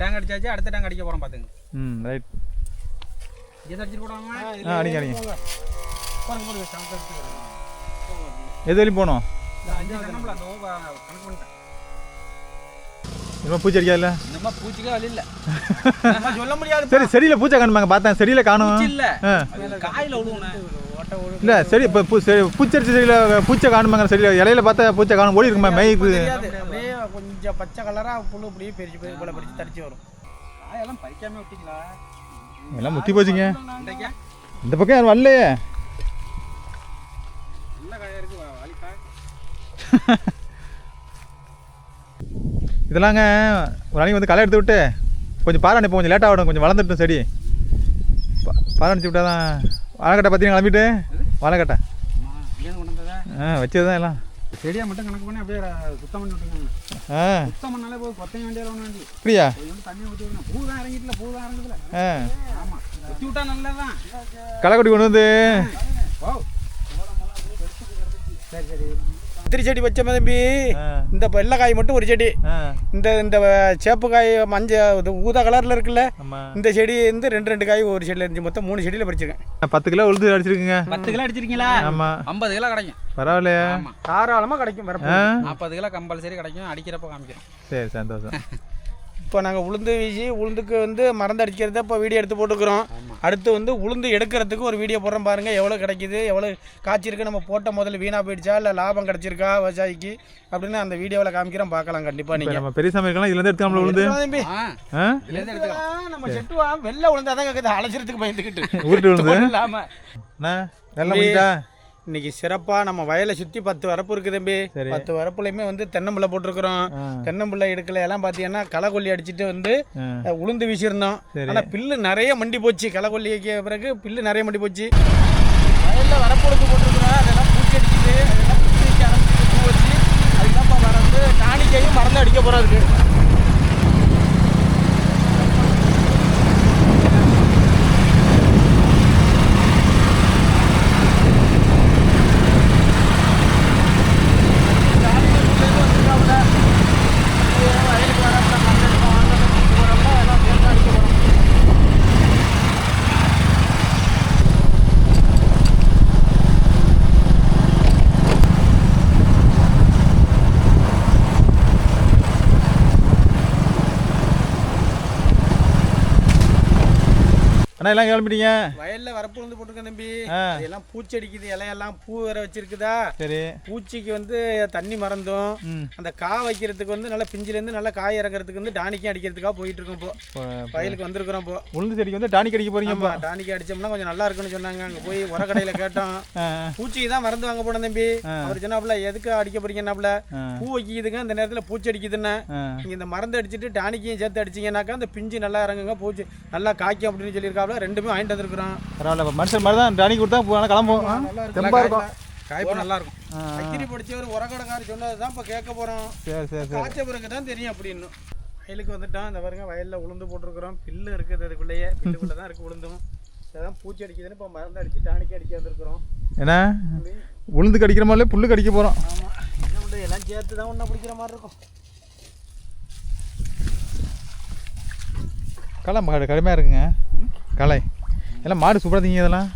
Tank அடிச்சாச்சு அடுத்த tank அடிக்க போகிறோம் பார்த்துங்க ம் ரைட் இதை அடிச்சிட்டு போடாம ஆ அடிங்க அடிங்க. எது வரையும் போகணும்? பூச்சி பூச்சிக்கே வழி இல்லை. நம்ம சொல்ல முடியாது சரி செடியில் பூச்சை காணுமாங்க பார்த்தேன். செடியில் காணும். பூச்சி இல்லை. காயில் விழுவுனே ஓட்ட விழு இல்லை சரி இப்போ பூ சரி பூச்சரிசி செடியில் பூச்சை காணுமாங்க செடியில் இலையில பார்த்தா பூச்சை காணும் ஓடி இருக்குமா மெய்க்கு அப்படியே கொஞ்சம் பச்சை கலரா புழு அப்படியே பெருச்சு போய் போல படிச்சு தடிச்சு வரும். காயெல்லாம் பறிக்காம விட்டீங்களா? எல்லாம் முத்தி போச்சுங்க. இந்த பக்கம் யாரும் வரலையே. இதெல்லாங்க ஒரு நாளைக்கு வந்து களை எடுத்து விட்டு கொஞ்சம் பாறை அனுப்பி கொஞ்சம் லேட்டாக ஆகிடும் கொஞ்சம் வளர்ந்துட்டும் செடி. பாறை அனுப்பிச்சு விட்டா தான் வாழைக்கட்டை பார்த்தீங்கன்னா கிளம்பிட்டு? வாழைக்கட்டை. ஆ வச்சது தான் எல்லாம். செடியை மட்டும் கணக்கு பண்ணி அப்படியே சுத்தம் பண்ணி விட்டுருங்க. ஆ. சுத்தம் பண்ணாலே போதும். கொத்தையும் வேண்டியது ஒன்று வேண்டி. வந்து தண்ணியை ஊற்றி விடணும். பூ தான் இறங்கிட்டுல பூ தான் இறங்குதுல. ஆ. ஆமாம் ஊற்றி விட்டா நல்லதுதான். களைக்கொடி கொண்டு வந்து. சரி சரி. கத்திரி செடி வச்சோமே தம்பி. இந்த வெள்ளைக்காய் மட்டும் ஒரு செடி. இந்த இந்த சேப்பு காய் மஞ்சள் இது ஊதா கலரில் இருக்குல்ல. இந்த செடி வந்து ரெண்டு ரெண்டு காய் ஒரு செடியில் இருந்துச்சு. மொத்தம் மூணு செடியில் பறிச்சிருக்கேன். பத்து கிலோ உளுந்து அடிச்சிருக்குங்க. பத்து கிலோ அடிச்சிருக்கீங்களா? ஆமாம் ஐம்பது கிலோ கிடைக்கும். பரவாயில்லையா. தாராளமாக கிடைக்கும் நாற்பது கிலோ கம்பல்சரி கிடைக்கும். அடிக்கிறப்ப காமிக்கிறோம் சரி சந்தோஷம். இப்போ நாங்கள் உளுந்து வீசி உளுந்துக்கு வந்து மருந்து அடிக்கிறத இப்போ வீடியோ எடுத்து போட்டுக்கிறோம். அடுத்து வந்து உளுந்து எடுக்கிறதுக்கு ஒரு வீடியோ போடுறோம் பாருங்கள் எவ்வளோ கிடைக்குது எவ்வளோ காய்ச்சிருக்கு நம்ம போட்ட முதல்ல வீணாக போயிடுச்சா இல்லை லாபம் கிடைச்சிருக்கா விவசாயிக்கு அப்படின்னு அந்த வீடியோவில் காமிக்கிறோம் பார்க்கலாம் கண்டிப்பாக நீங்கள் நம்ம பெரிய சமையல்கெல்லாம் இதுலேருந்து உளுந்து. எடுத்துக்கலாம் ஆ, நம்ம செட்டுவா வெள்ளை உளுந்து அதான் கேட்குது அலசிறதுக்கு பயந்துக்கிட்டு உருட்டு உளுந்து? இல்லாம அண்ணா வெள்ளம் பண்ணிட்டா இன்னைக்கு சிறப்பாக நம்ம வயலை சுற்றி பத்து வரப்பு இருக்குது தம்பி. பத்து வரப்புலையுமே வந்து தென்னம்பிள்ளை போட்டிருக்கிறோம். தென்னம்பிள்ளை எடுக்கல எல்லாம் பார்த்தீங்கன்னா களை அடிச்சுட்டு வந்து உளுந்து வீசியிருந்தோம். ஆனால் பில்லு நிறைய மண்டி போச்சு. களை பிறகு பில்லு நிறைய மண்டி போச்சு. வயலில் வரப்புழுக்கு போட்டிருக்கிறோம். அதெல்லாம் பூச்சி அடிக்குது. அதெல்லாம் பூச்சி ஆரம்பிச்சு பூ வச்சு அதுதான் வரந்து டானிக்கையும் மறந்து அடிக்க போகிறோம் இருக்கு வயலுக்கு வரப்ப மருந்து அடிப்போம் வாங்க போகிறப்ப எல்லாம் சேர்த்து அடிக்க போகிறோம் அண்ணா எல்லாம் கிளம்பிட்டீங்க? வயல்ல வரப்பு வந்து போட்டிருக்கேன் தம்பி. ஆ. அதெல்லாம் பூச்சி அடிக்குது இலையெல்லாம் பூ வேற வச்சிருக்குதா? சரி. பூச்சிக்கு வந்து தண்ணி மறந்தும் அந்த காய் வைக்கிறதுக்கு வந்து நல்லா பிஞ்சிலேருந்து நல்லா காய் இறங்குறதுக்கு வந்து டானிக்கும் அடிக்கிறதுக்காக போயிட்டு இருக்கோம் இப்போ வயலுக்கு வந்திருக்கிறோம் இப்போ. உளுந்து செடிக்கு வந்து டானிக் அடிக்க போறீங்க ஆமா, டானிக்கு அடிச்சோம்னா கொஞ்சம் நல்லா இருக்குன்னு சொன்னாங்க. அங்கே போய் உரக்கடையில் கேட்டோம். பூச்சிக்கு தான் மருந்து வாங்க போனோம் தம்பி. அவர் சொன்னாப்புல எதுக்கு அடிக்க போறீங்கன்னாப்புல ஆ. பூ வைக்கிதுங்க இந்த நேரத்தில் பூச்சி அடிக்குதுன்னு. ஆ. நீங்கள் இந்த மருந்து அடிச்சுட்டு டானிக்கையும் சேர்த்து அடிச்சீங்கன்னாக்கா அந்த பிஞ்சு நல்லா இறங்குங்க பூச்சி நல்லா காய்க்கும் அப்படின்னு சொல்லியிருக்காப்புல ரெண்டுமே வாங்கிட்டு வந்திருக்கிறோம். பரவாயில்ல இப்போ மனுஷன் மாதிரி தான் டானிக் கொடுத்தா போனால் கிளம்புவோம். ஆ? நல்லா தெம்பா இருக்கும். காய்ப்பு நல்லா இருக்கும் அக்கிரி படிச்சவர் உரக்கடைக்காரர் சொன்னது தான் இப்போ கேட்க போகிறோம் சரி சரி சரி. காய்ச்ச பிறகு தான் தெரியும் அப்படின்னு. வயலுக்கு வந்துட்டோம் இந்த பாருங்க வயலில் உளுந்து போட்டிருக்கிறோம். பில்லு இருக்குது அதுக்குள்ளேயே. பில்லுக்குள்ளே தான் இருக்குது உளுந்தும். அதான் பூச்சி அடிக்குதுன்னு இப்போ மருந்து அடித்து டானிக்கு அடிக்க வந்திருக்கிறோம். என்ன? உளுந்து கடிக்கிற மாதிரிலே புல்லு கடிக்க போகிறோம் ஆமாம் என்ன பண்ணுறது எல்லாம் சேர்த்து தான் ஒன்றா பிடிக்கிற மாதிரி இருக்கும். களை மா- கடுமையாக இருக்குங்க. களை எல்லாம் மாடு சூப்பராக திங்க இதெல்லாம்.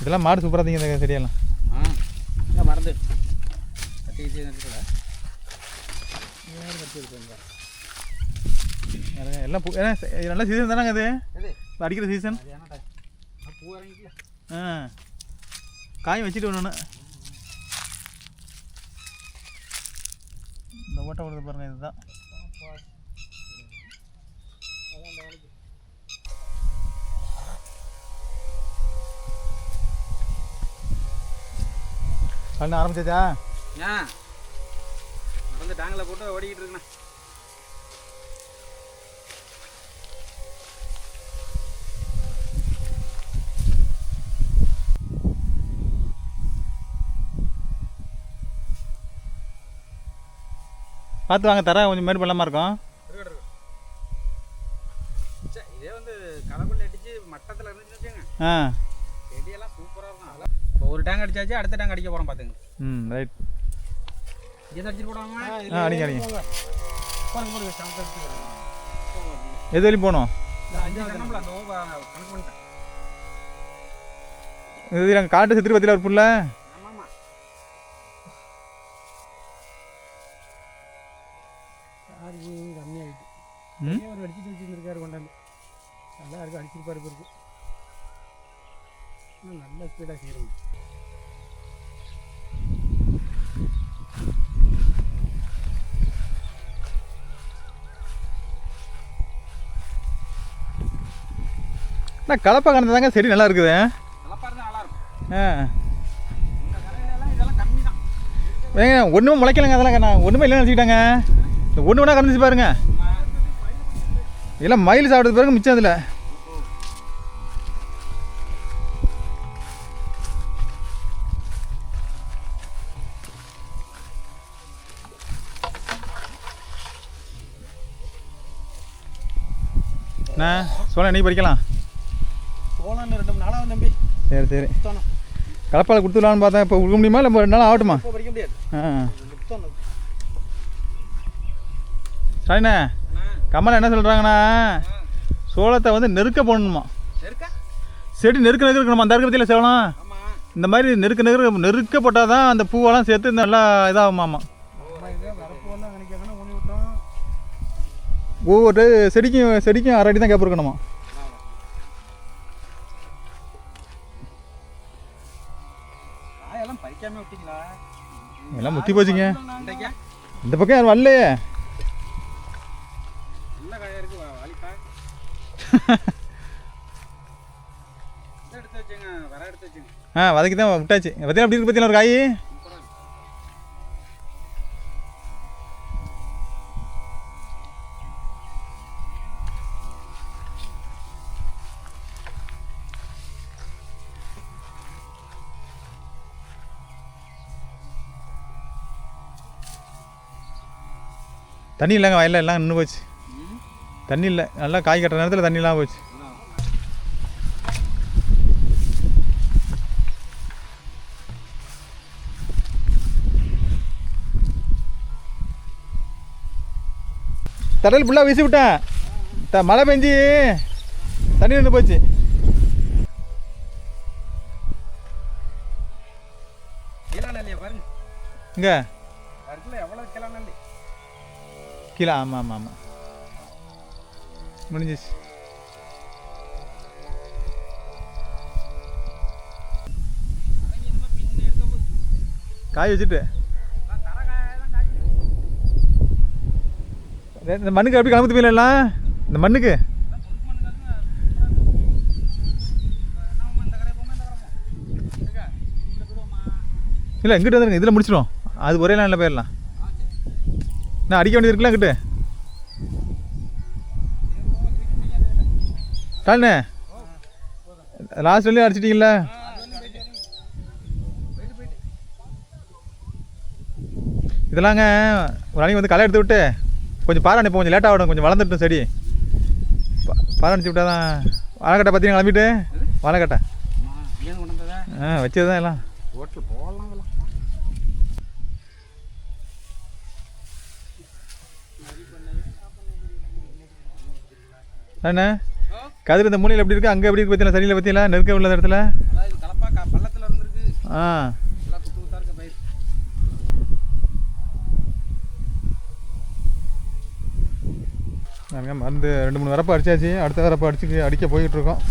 இதெல்லாம் மாடு சூப்பராக திங்க இந்த செடியெல்லாம். ஆ. பாருங்க, எல்லாம் பூ ஏன்னா நல்ல சீசன் தானேங்க அது அடிக்கிற சீசன். ஆ, காய் வச்சுட்டு ஒன்று இந்த ஓட்டை விடுறது பாருங்க இதுதான். பண்ண ஆரம்பிச்சாச்சா ஏன் மறந்து டேங்கில் போட்டு ஓடிக்கிட்டு இருக்கேண்ணா பார்த்து வாங்க தர கொஞ்சம் மேடு பள்ளமாக இருக்கும்? இதே வந்து களைக்குள்ளே அடிச்சு மட்டத்தில் வச்சுங்க ஆ செடியெல்லாம் சூப்பராக இருக்கும் இப்போ ஒரு டேங்க் அடிச்சாச்சு அடுத்த டேங்க் அடிக்க போகிறோம் பார்த்துங்க ம் ரைட் இதை அடிச்சிட்டு போடாம ஆ அடிங்க அடிங்க. எது வரையும் போகணும்? இது நாங்கள் காட்டு சித்திரி பத்தியில் அவர் அடிச்சுட்டு வச்சுருந்துருக்காரு கொண்டாந்து. நல்லா இருக்கு அடிச்சிருப்பாரு இருக்கு நல்ல ஸ்பீடாக செய்யணும் நான் கலப்பை கணந்து தாங்க செடி நல்லா இருக்குது ஆ. ஏங்க ஒன்றுமே முளைக்கலங்க அதெல்லாம் நான் ஒன்றுமே இல்லைன்னு நினச்சிக்கிட்டாங்க. ஒன்று வேணா கலந்துச்சு பாருங்க. இதெல்லாம் மயில் சாப்பிட்றது பிறகு மிச்சம் அதில். நான் சோளம் என்னைக்கு படிக்கலாம் சோளம் ரெண்டு மூணு நாளாக தம்பி சரி சரி. கலப்பால் கொடுத்துடலான்னு பார்த்தேன் இப்போ கொடுக்க முடியுமா? இல்லை ரெண்டு நாள் ஆகட்டுமா? ஆ சரிண்ணே கமல் என்ன சொல்கிறாங்கண்ணா சோளத்தை வந்து நெருக்க போடணுமா? செடி நெருக்க நெருக்க இருக்கணுமா? அந்த இருக்க பற்றியில் சோளம்? ஆமாம் இந்த மாதிரி நெருக்க நெருக்க நெருக்க போட்டால் தான் அந்த பூவெல்லாம் சேர்த்து நல்லா இதாகுமாமா? வரப்போலாம் நினைக்கிறாங்கன்னா ஊனி விட்டோம். ஒவ்வொரு செடிக்கும் செடிக்கும் அரை அடி தான் கேப் இருக்கணுமா? விட்டீங்களா? எல்லாம் முத்தி போச்சுங்க. இந்த பக்கம் யாரும் வரலையே. நல்ல காயா இருக்கு ஆ வதக்கி தான் விட்டாச்சு பார்த்தீங்களா அப்படி இருக்கு பார்த்தீங்களா ஒரு காய்? தண்ணி இல்லைங்க வயலில் எல்லாம் நின்று போச்சு. தண்ணி இல்லை நல்லா காய் கட்டுற நேரத்தில் தண்ணி இல்லாமல் போச்சு. தரையில் ஃபுல்லாக வீசி விட்டேன். த மழை பெஞ்சு தண்ணி நின்று போச்சு. இங்கே. கீழே ஆமாம் ஆமாம் ஆமாம் முடிஞ்சிச்சு. காய் வச்சுட்டு. இந்த மண்ணுக்கு எப்படி கலந்து போயிடலாம் இந்த மண்ணுக்கு? இல்லை இங்கிட்டு வந்துருங்க இதில் முடிச்சிடும் அது ஒரே லைனில் போயிடலாம். நான் அடிக்க வேண்டியது இருக்குல்ல இங்கிட்டு டால்ண்ணே லாஸ்ட் வரையும் அடிச்சிட்டிங்களா இதெல்லாங்க ஒரு நாளைக்கு வந்து களை எடுத்து விட்டு கொஞ்சம் பாறை அனுப்பி கொஞ்சம் லேட்டாக விடும் கொஞ்சம் வளர்ந்துட்டும் செடி. பாறை அனுப்பிச்சி விட்டா தான் வாழைக்கட்டை பார்த்தீங்க கிளம்பிட்டு வாழைக்கட்டை. ஆ வச்சது தான் எல்லாம் ஹோட்டல் போடலாம் இதெல்லாம் அண்ணே கதிர் இந்த மூலையில் எப்படி இருக்குது அங்கே எப்படி இருக்கு பார்த்தீங்களா சரியில் பார்த்தீங்களா நெருக்க உள்ள இடத்துல? ஆ. நாங்கள் மருந்து ரெண்டு மூணு வரப்பு அடிச்சாச்சு. அடுத்த வரப்பு அடிச்சு அடிக்க போய்கிட்டு இருக்கோம்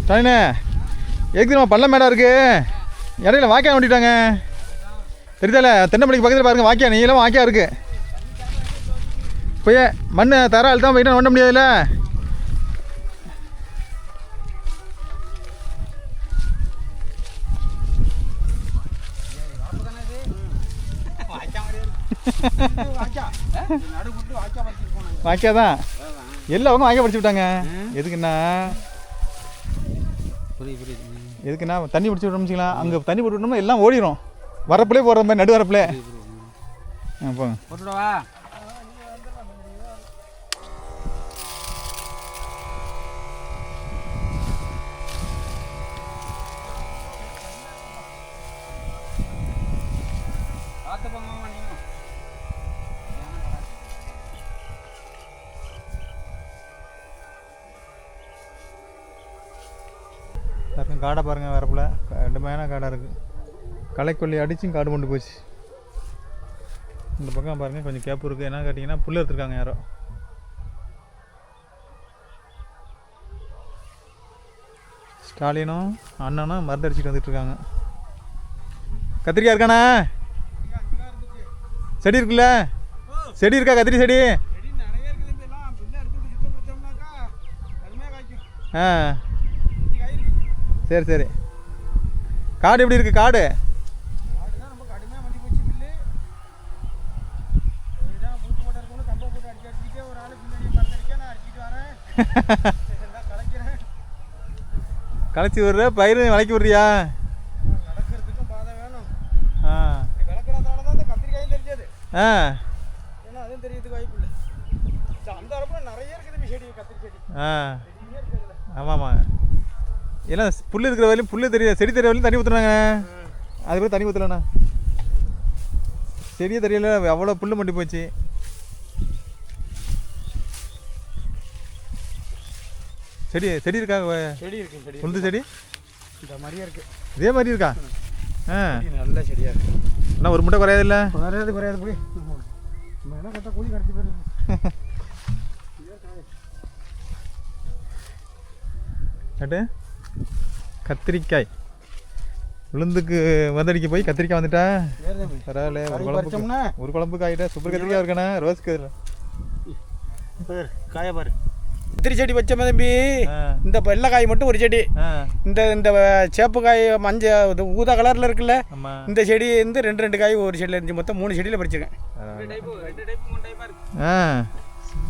ஸ்டாலினே எதுக்கு நம்ம பள்ளம் மேடம் இருக்கு? இடையில வாக்கியா ஓட்டிட்டாங்க தெரியுதால? தென்னமலைக்கு பக்கத்தில் பாருங்க வாக்கியா நீளம் வாக்கியா இருக்கு. போய் மண் தர அழுத்தம் போயிட்டு நோண்ட முடியாதுல்ல? வாய்க்கா வாய்க்கா வாய்க்கா தான் எல்லா பக்கம் வாக்கியா படிச்சு விட்டாங்க. எதுக்குன்னா? புரியுது எதுக்குன்னா தண்ணி பிடிச்சி விட்டோம்னு அங்கே தண்ணி போட்டு விட்டோம்னா எல்லாம் ஓடிடும் வரப்புலே போடுற மாதிரி நடு வரப்புலே போங்க போட்டுடவா பார்த்து போங்க நீங்களும் இன்னும் காடை பாருங்கள் வரப்புல ரெண்டு மேன காடை இருக்குது களைக்கொல்லி அடிச்சும் காடு கொண்டு போச்சு. இந்த பக்கம் பாருங்கள் கொஞ்சம் கேப்பு இருக்குது என்ன கேட்டிங்கன்னா புல் எடுத்துருக்காங்க யாரோ. ஸ்டாலினும் அண்ணனும் மருந்து அடிச்சுட்டு வந்துட்டு இருக்காங்க கத்திரிக்காய் இருக்காண்ணா? செடி இருக்குல்ல? செடி இருக்கா கத்திரி செடி? செடி சரி சரி. காடு எப்படி இருக்குது காடு? களைச்சி விடுற பயிர் விலைக்கு விடுறியா? ஆ ஆ. ஏன்னா அதுவும் எல்லாம் புல் இருக்கிற வரையிலும் புல் தெரிய செடி தெரிய வரையிலும் தண்ணி ஊற்றுனாங்க அதுக்கப்புறம் தண்ணி ஊற்றலண்ணா செடியே தெரியல அவ்வளோ புல் மண்டி போச்சு. செடி செடி இருக்கா? செடி இருக்கு செடி உளுந்து செடி? இந்த மாதிரியே இருக்கு. இதே மாதிரி இருக்கா? ஆ. நல்ல செடியாக இருக்கு. என்ன ஒரு முட்டை குறையாது குறையாது புடி. நம்ம என்ன கட்ட கூலி கிடச்சி போயிருக்கு நட்டு கத்திரிக்காய். உளுந்துக்கு வந்தடிக்க போய் கத்திரிக்காய் வந்துட்டா. பரவாயில்ல ஒரு பறிச்சோம்னா? ஒரு குழம்புக்கு ஆகிட்டா சூப்பர் கத்திரிக்காய் இருக்கானே? ரோஸ் கதிரில் பாரு காய பாரு. கத்திரி செடி வச்சோமே தம்பி. இந்த வெள்ளை காய் மட்டும் ஒரு செடி. இந்த இந்த சேப்பு காய் மஞ்சள் ஊதா கலரில் இருக்குல்ல இந்த செடி வந்து ரெண்டு ரெண்டு காய் ஒரு செடியில் இருந்துச்சு. மொத்தம் மூணு செடியில் பறிச்சிருக்கேன். ஆ.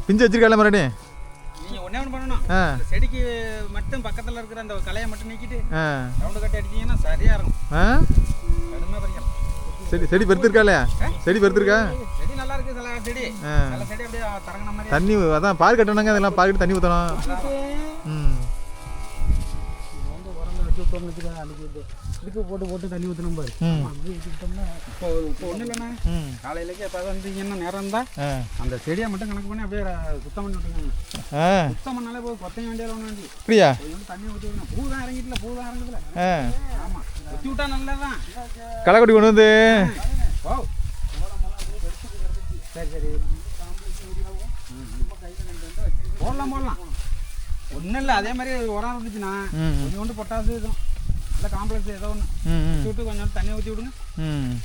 பிஞ்சு வச்சிருக்கால மறுபடியும்? ஒன்றே ஒன்று பண்ணணும். இந்த செடிக்கு மட்டும் பக்கத்தில் இருக்கிற அந்த களையை மட்டும் நீக்கிட்டு ரவுண்டு கட்டி அடிச்சீங்கன்னா சரியாக இருக்கும். கடுமையாக பறிக்கலாம். செடி செடி பெருத்திருக்கால செடி பெருத்திருக்கா? செடி நல்லா இருக்கு சில செடி. சில செடி அப்படியே தரங்கின மாதிரி தண்ணி அதான் பால் கட்டணுங்க அதெல்லாம் பால் கட்டி தண்ணி ஊற்றணும் ம். வந்து உரங்களை வச்சு விட்டோம்னு அன்னைக்கு இதுக்கு போட்டு போட்டு தண்ணி ஊற்றணும் பாரு. வச்சுக்கிட்டோம்னா இப்போ இப்போ ஒன்றும் இல்லைண்ணா. ம். காலையிலேயே இப்போ வந்தீங்கன்னா நேரம் இருந்தால் ஆ. அந்த செடியை மட்டும் கணக்கு பண்ணி அப்படியே சுத்தம் பண்ணி விட்டுருங்க. ஆ. சுத்தம் பண்ணாலே போதும். கொத்தையும் வேண்டியது ஒன்று வேண்டி அப்படியா? தண்ணி ஊற்றி பூ தான் இறங்கிட்டுல பூ தான் இறங்குதுல. ஆ. ஆமாம் ஊற்றி விட்டா நல்லதான் களைக்கொடி கொண்டு வந்து. ஓ சரி சரி. போடலாம் போடலாம். ஒன்றும் இல்லை அதே மாதிரி உரம் இருந்துச்சுன்னா கொஞ்சம் கொண்டு பொட்டாசு இதுவும் நல்ல காம்ப்ளெக்ஸ் ஏதோ ஒன்று விட்டு கொஞ்சம் தண்ணி ஊற்றி விடுங்க.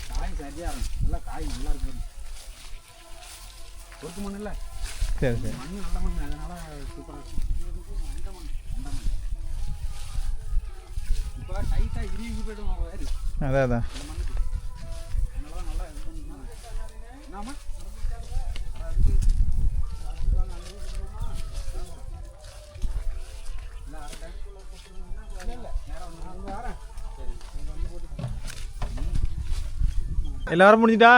காய் சரியாக இருக்கும். நல்லா காய் நல்லா இருக்கு. ஒருத்து மண் இல்லை? சரி சரி. மண் நல்ல மண் அதனால சூப்பராக இருக்கும் அந்த மண் அந்த மண் இப்போ டைட்டாக இறுகி போய்டும் அதான் அதான். தான் நல்லா இது பண்ணிங்கன்னா எல்லாரும் முடிஞ்சிட்டா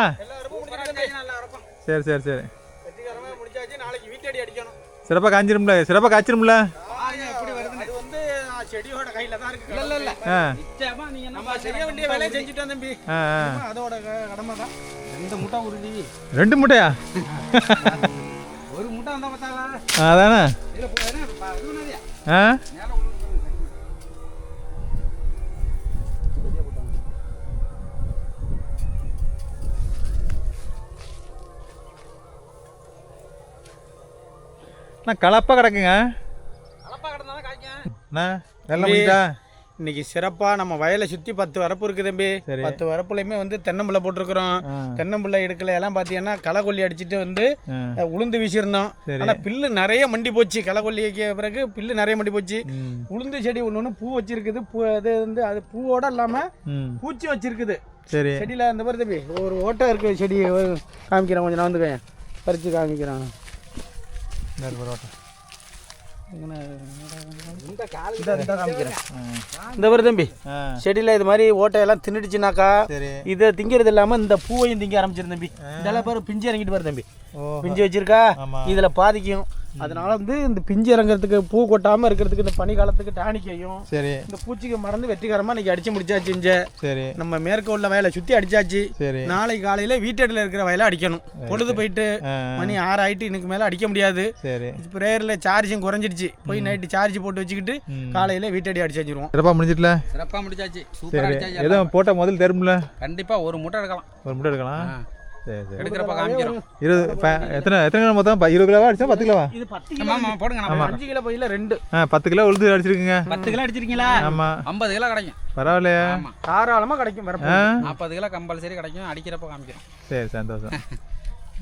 சரி சரி சரி. சிறப்பாக காய்ச்சிரும்ல? சிறப்பாக காய்ச்சிரும்ல வந்து செடியோட கையில தான் இருக்கு. இல்லை இல்லை ஆ. நிச்சயமா நீங்கள் நம்ம செய்ய வேண்டிய வேலையை செஞ்சுட்டோம் தம்பி. அதோட கடமை தான். ரெண்டு முட்டை ரெண்டு முட்டையா? ஒரு முட்டை ஆ, அதானே நான் கிடக்குங்க. கலப்பா காய்க்கும். அண்ணா வெள்ளம் முடிஞ்சிட்டா இன்னைக்கு சிறப்பா நம்ம வயலை சுத்தி பத்து வரப்பு இருக்கு தம்பி. பத்து வரப்புலையுமே வந்து தென்னம்பிள்ளை போட்டிருக்கிறோம். தென்னம்பிள்ளை எடுக்கல எல்லாம் பார்த்தீங்கன்னா களக்கொல்லி அடிச்சிட்டு வந்து உளுந்து வீசியிருந்தோம். சரி. ஆனா பில்லு நிறைய மண்டி போச்சு. களக்கொல்லிக்கு பிறகு பில்லு நிறைய மண்டி போச்சு. உளுந்து செடி ஒன்று ஒன்று பூ வச்சிருக்குது. பூ அது வந்து அது பூவோட இல்லாம ம். பூச்சி வச்சிருக்குது. சரி. செடியில அந்த மாதிரி தம்பி ஒரு ஓட்டை இருக்கு செடி காமிக்கிறேன் கொஞ்சம் நான் வந்துக்கேன் பறிச்சு காமிக்கிறேன். இந்த ஒரு தம்பி செடியில் இது மாதிரி ஓட்டையெல்லாம் தின்னுடுச்சுனாக்கா சரி. இதை திங்கிறது இல்லாமல் இந்த பூவையும் திங்க ஆரம்பிச்சிரு தம்பி. இதெல்லாம் பாரு பிஞ்சு இறங்கிட்டு பாரு தம்பி. ஓ பிஞ்சு வச்சிருக்கா. இதில் பாதிக்கும். அதனால வந்து இந்த பிஞ்சு இறங்குறதுக்கு பூ கொட்டாமல் இருக்கிறதுக்கு இந்த பனி காலத்துக்கு டானிக்கையும் சரி. இந்த பூச்சிக்கு மறந்து வெற்றிகரமாக இன்னைக்கு அடிச்சு முடிச்சாச்சு இங்க. சரி. நம்ம மேற்க உள்ள வயலை சுற்றி அடிச்சாச்சு. சரி. நாளைக்கு காலையில் வீட்டடியில் இருக்கிற வயலை அடிக்கணும். பொழுது போயிட்டு மணி ஆறு ஆயிட்டு இன்னைக்கு மேலே அடிக்க முடியாது. சரி. ஸ்ப்ரேயரில் சார்ஜும் குறைஞ்சிடுச்சு. போய் நைட்டு சார்ஜ் போட்டு வச்சுக்கிட்டு. காலையில் வீட்டடி அடிச்சு வச்சிருவோம். சிறப்பாக முடிஞ்சிட்டல? சிறப்பாக முடிச்சாச்சு. சூப்பராக சரி. அடிச்சாச்சு எதுவும் போட்டால் முதல் தெரியுமில்ல கண்டிப்பாக ஒரு மூட்டை எடுக்கலாம். ஒரு முட்டை எடுக்கலாம். எடுக்கிறப்ப காமிக்கிறோம். இருபது ப- எத்தனை எத்தனை கிலோ மொத்தம்? இருபது கிலோவா அடிச்சா பத்து கிலோவா? இது பத்து ஆமாம் ஆமாம் போடுங்க நம்ம அஞ்சு கிலோ பையில ரெண்டு. பத்து கிலோ உளுந்து அடிச்சிருக்குங்க. பத்து கிலோ அடிச்சிருக்கீங்களா? ஆமாம் ஐம்பது கிலோ கிடைக்கும். பரவாயில்லையே. ஆமாம். தாராளமாக கிடைக்கும் நாற்பது கிலோ கம்பல்சரி கிடைக்கும் அடிக்கிறப்ப காமிக்கிறோம். சரி சந்தோஷம்.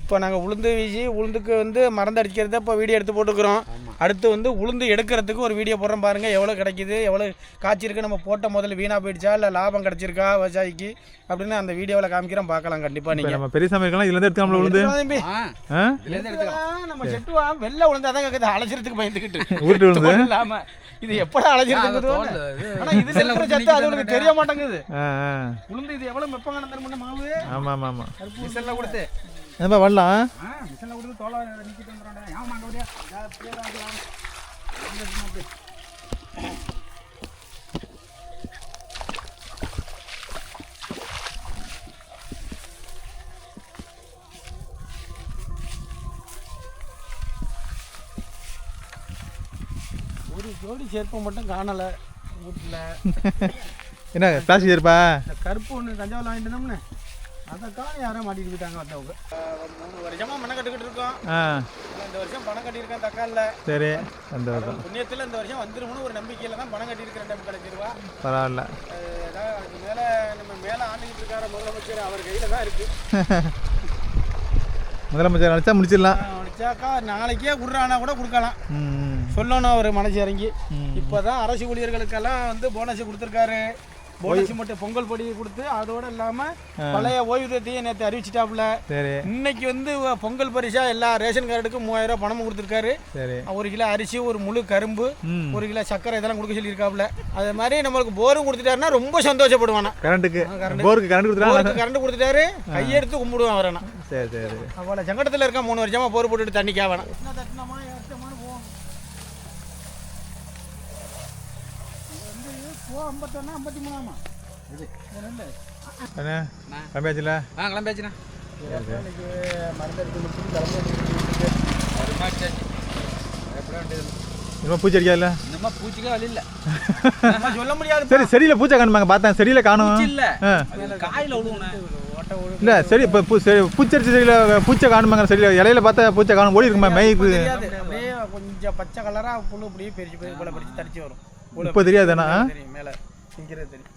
இப்போ நாங்கள் உளுந்து வீசி உளுந்துக்கு வந்து மருந்து அடிக்கிறத இப்போ வீடியோ எடுத்து போட்டுக்கிறோம். அடுத்து வந்து உளுந்து எடுக்கிறதுக்கு ஒரு வீடியோ போடுறோம் பாருங்கள் எவ்வளோ கிடைக்குது எவ்வளோ காய்ச்சிருக்கு நம்ம போட்ட முதல்ல வீணாக போயிடுச்சா இல்லை லாபம் கிடைச்சிருக்கா விவசாயிக்கு அப்படின்னு அந்த வீடியோவில் காமிக்கிறோம் பார்க்கலாம் கண்டிப்பாக நீங்கள் நம்ம பெரிய சமையல்கெல்லாம் இதுலேருந்து எடுத்துக்காமல உளுந்து? எடுத்துக்கலாம். நம்ம செட்டுவா? வெளில உளுந்து அதான் கேட்குது அலைச்சிறதுக்கு பயந்துக்கிட்டு. உருட்டு உளுந்து? தோல் இல்லாம. இது எப்படா இது. ஆனா இதுல இருக்கிற சத்து அது உனக்கு தெரிய மாட்டேங்குது. உளுந்து இது எவ்வளவு மெப்பங்க தருமண்ண மாவு? ஆமாம் ஆமாம் ஆமாம் மிஷனில் ஏன்பா வரலாம்? ஒரு ஜோடி செருப்பு மட்டும் காணல வீட்டுல. என்ன பிளாஸ்டிக் இந்த கருப்பு ஒன்று தஞ்சாவூர் வாங்கிட்டு இருந்தோம்னு அதை காண யாரோ மாட்டிட்டு போயிட்டாங்க வந்தவங்க. மூணு வருஷமா மண்ணை கட்டுக்கிட்டு இருக்கோம். இந்த வருஷம் பணம் கட்டியிருக்கேன் தக்கால சரி சந்தோஷம் புண்ணியத்தில் இந்த வருஷம் வந்துரும்னு ஒரு நம்பிக்கையில தான் பணம் கட்டியிருக்கிறேன் டைம் கிடைச்சிருவா. பரவாயில்ல. அதுக்கு மேலே நம்ம மேலே ஆண்டுகிட்டு இருக்கார முதலமைச்சர் அவர் கையில் தான் இருக்கு. முதலமைச்சர் நினச்சா முடிச்சிடலாம். முடிச்சாக்கா நாளைக்கே விட்றானா கூட கொடுக்கலாம். சொல்லணும் அவர் மனசு இறங்கி. இப்போதான் அரசு ஊழியர்களுக்கெல்லாம் வந்து போனஸ் கொடுத்துருக்காரு. போனஸ் மட்டும். பொங்கல் பொடி கொடுத்து அதோட இல்லாம பழைய ஓய்வூதியத்தையும் நேற்று அறிவிச்சிட்டாப்புல. சரி. இன்னைக்கு வந்து பொங்கல் பரிசா எல்லா ரேஷன் கார்டுக்கும் மூவாயிரம் ரூபாய் பணமும் கொடுத்துருக்காரு. சரி. ஒரு கிலோ அரிசி ஒரு முழு கரும்பு ஒரு கிலோ சக்கரை இதெல்லாம் கொடுக்க சொல்லியிருக்காப்புல. அது மாதிரி நம்மளுக்கு போரும் கொடுத்துட்டாருன்னா ரொம்ப சந்தோஷப்படுவானா. கரண்ட்டுக்கு. கரண்ட் போருக்கு கரண்ட் கரண்ட் கொடுத்துட்டாரு கையெடுத்து கும்பிடுவான் அவரை நான். சரி சரி. அவளை சங்கடத்தில் இருக்கான் மூணு வருஷமா போர் போட்டுட்டு தண்ணி கேவலாம் போ ஐம்பத்தொன்னா ஐம்பத்தி மூணாமா இது ஆ கிளம்பியாச்சுண்ணா. இன்னும் பூச்சி பூச்சிக்கே வழி இல்லை. நம்ம சொல்ல முடியாது சரி செடியில் பூச்சை காணுமாங்க பார்த்தேன் செடியில் காணும். பூச்சி இல்லை. ஆ. காயில் விடுவோண்ணே ஓட்ட ஓடு இல்லை சரி இப்போ பூ பூச்சரிசி செடியில் பூச்சை காணுமாங்க செடியில் இலையில பார்த்தா பூச்சை காணும். ஓடி இருக்குமா? அப்படியே கொஞ்சம் பச்சை கலரா புழு அப்படியே பெருச்சு போய் போல பிடிச்சு தடிச்சு வரும். இப்போ தெரியாதுண்ணா தெரியும் மேலே. திங்கிறது தெரியும்.